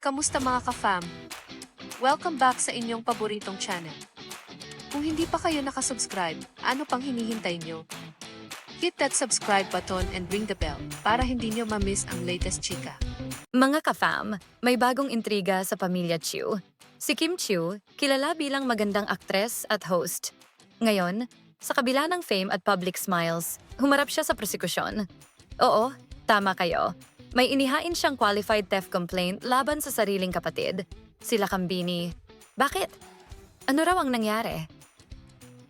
Kamusta mga ka-fam? Welcome back sa inyong paboritong channel. Kung hindi pa kayo nakasubscribe, ano pang hinihintay nyo? Hit that subscribe button and ring the bell para hindi nyo ma-miss ang latest chika. Mga ka-fam, may bagong intriga sa pamilya Chiu. Si Kim Chiu, kilala bilang magandang aktres at host. Ngayon, sa kabila ng fame at public smiles, humarap siya sa prosekusyon. Oo, tama kayo. May inihain siyang qualified theft complaint laban sa sariling kapatid, sila Kambini. Bakit? Ano raw ang nangyari?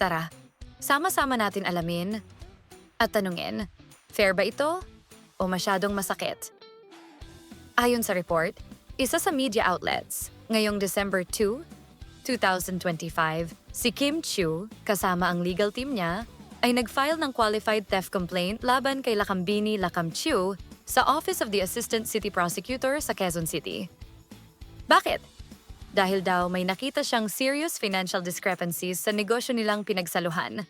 Tara, sama-sama natin alamin at tanungin, fair ba ito o masyadong masakit? Ayon sa report, isa sa media outlets, ngayong December 2, 2025, si Kim Chiu, kasama ang legal team niya, ay nag-file ng qualified theft complaint laban kay Lakambini Lakam Chiu sa Office of the Assistant City Prosecutor sa Quezon City. Bakit? Dahil daw may nakita siyang serious financial discrepancies sa negosyo nilang pinagsaluhan.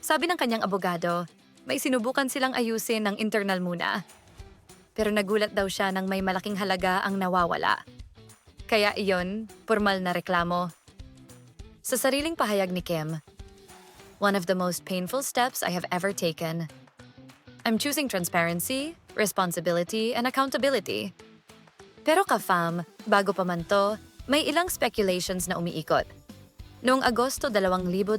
Sabi ng kanyang abogado, may sinubukan silang ayusin ng internal muna pero nagulat daw siya nang may malaking halaga ang nawawala. Kaya iyon, formal na reklamo. Sa sariling pahayag ni Kim, one of the most painful steps I have ever taken. I'm choosing transparency, responsibility, and accountability. Pero ka-fam, bago pa man to, may ilang speculations na umiikot. Noong Agosto 2025,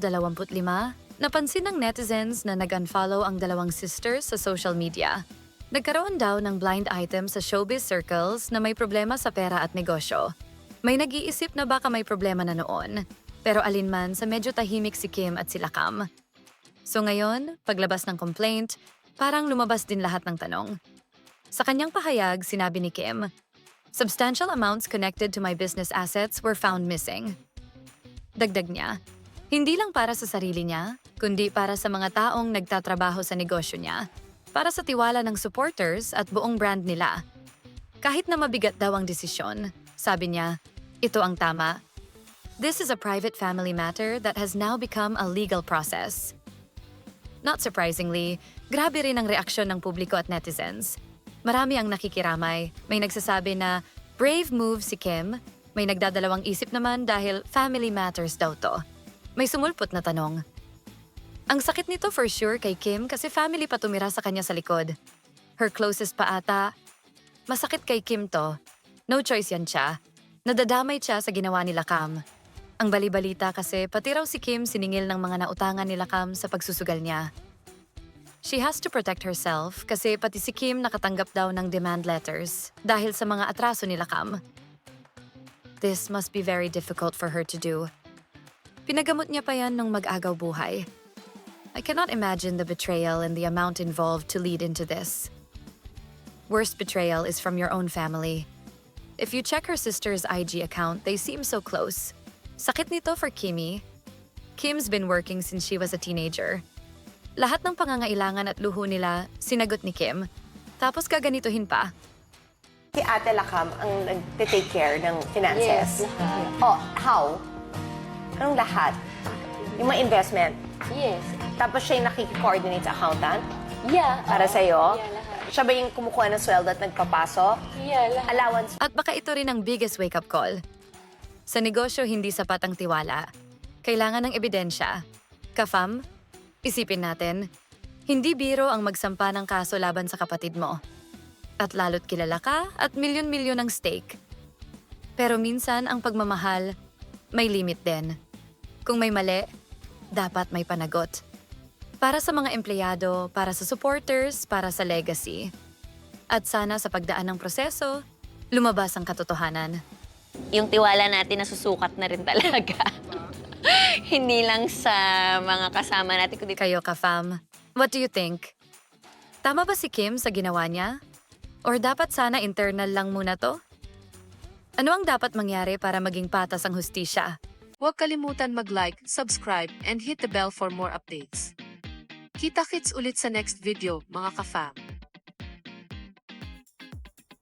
napansin ng netizens na nag-unfollow ang dalawang sisters sa social media. Nagkaroon daw ng blind item sa showbiz circles na may problema sa pera at negosyo. May nag-iisip na baka may problema na noon, pero alinman sa medyo tahimik si Kim at sila Cam. So ngayon, paglabas ng complaint, parang lumabas din lahat ng tanong. Sa kanyang pahayag, sinabi ni Kim, Substantial amounts connected to my business assets were found missing. Dagdag niya, hindi lang para sa sarili niya, kundi para sa mga taong nagtatrabaho sa negosyo niya para sa tiwala ng supporters at buong brand nila. Kahit na mabigat daw ang desisyon, sabi niya, ito ang tama. This is a private family matter that has now become a legal process. Not surprisingly, grabe rin ang reaksyon ng publiko at netizens. Marami ang nakikiramay. May nagsasabi na, brave move si Kim. May nagdadalawang isip naman dahil family matters daw to. May sumulpot na tanong, ang sakit nito for sure kay Kim kasi family pa tumira sa kanya sa likod. Her closest pa ata. Masakit kay Kim to. No choice yan siya. Nadadamay siya sa ginawa nila Cam. Ang balibalita kasi pati raw si Kim siningil ng mga nautangan nila Cam sa pagsusugal niya. She has to protect herself kasi pati si Kim nakatanggap daw ng demand letters dahil sa mga atraso nila Cam. This must be very difficult for her to do. Pinagamot niya pa yan nung mag-agaw buhay. I cannot imagine the betrayal and the amount involved to lead into this. Worst betrayal is from your own family. If you check her sister's IG account, they seem so close. Sakit nito for Kimi. Kim's been working since she was a teenager. Lahat ng pangangailangan at luho nila, sinagot ni Kim. Tapos gaganituhin pa. Si Ate Lakam ang nag-take care ng finances. Yes, lahat. Oh, how? Anong lahat? Yung mga investment. Yes. Tapos siya yung nakiki-coordinate sa accountant Yeah. para oo. sa'yo. Yeah, lahat. Siya ba yung kumukuha ng sweldo at nagpapasok? Yeah, lahat. Allowance At baka ito rin ang biggest wake-up call. Sa negosyo, hindi sapat ang tiwala. Kailangan ng ebidensya. Kafam, isipin natin, hindi biro ang magsampa ng kaso laban sa kapatid mo. At lalo't kilala ka at milyon-milyon ang stake. Pero minsan ang pagmamahal, may limit din. Kung may mali, dapat may panagot. Para sa mga empleyado, para sa supporters, para sa legacy. At sana sa pagdaan ng proseso, lumabas ang katotohanan. Yung tiwala natin nasusukat na rin talaga. Hindi lang sa mga kasama natin, kundi Kayo ka, fam. What do you think? Tama ba si Kim sa ginawa niya? Or dapat sana internal lang muna to? Ano ang dapat mangyari para maging patas ang hustisya? Huwag kalimutan mag-like, subscribe, and hit the bell for more updates. Kita-kits ulit sa next video, mga ka-fam.